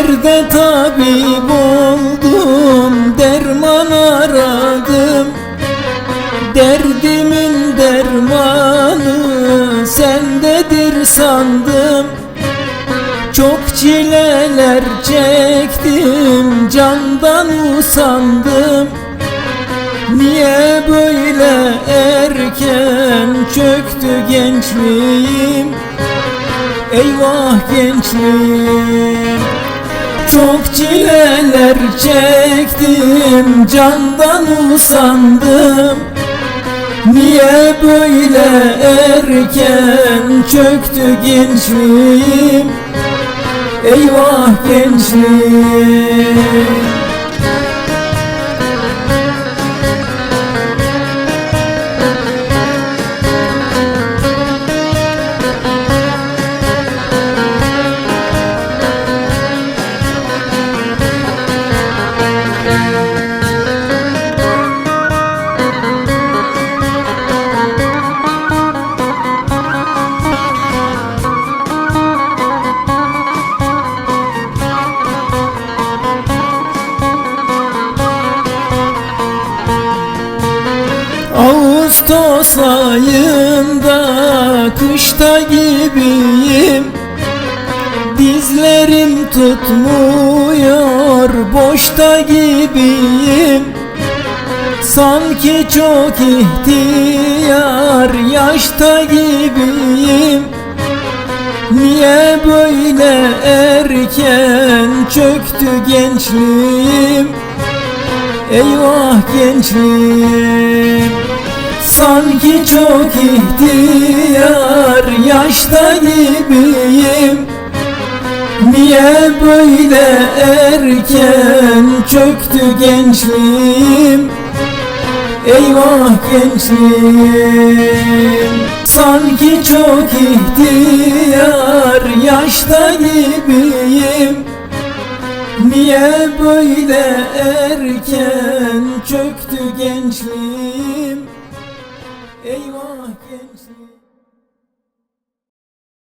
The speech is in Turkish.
Derde tabip oldum? Derman aradım. Derdimin dermanı sendedir sandım. Çok çileler çektim candan usandım. Niye böyle erken çöktü gençliğim? Eyvah gençliğim çileler çektim candan usandım. Niye böyle erken çöktü gençliğim Eyvah gençliğim Ağustos ayında kışta gibiyim. Dizlerim tutmuyor boşta gibiyim. Sanki çok ihtiyar yaşta gibiyim. Niye böyle erken çöktü gençliğim? Eyvah gençliğim Sanki çok ihtiyar yaşta gibiyim. Niye böyle erken çöktü gençliğim? Eyvah gençliğim. Sanki çok ihtiyar yaşta gibiyim. Niye böyle erken çöktü gençliğim Eyvah gençliğim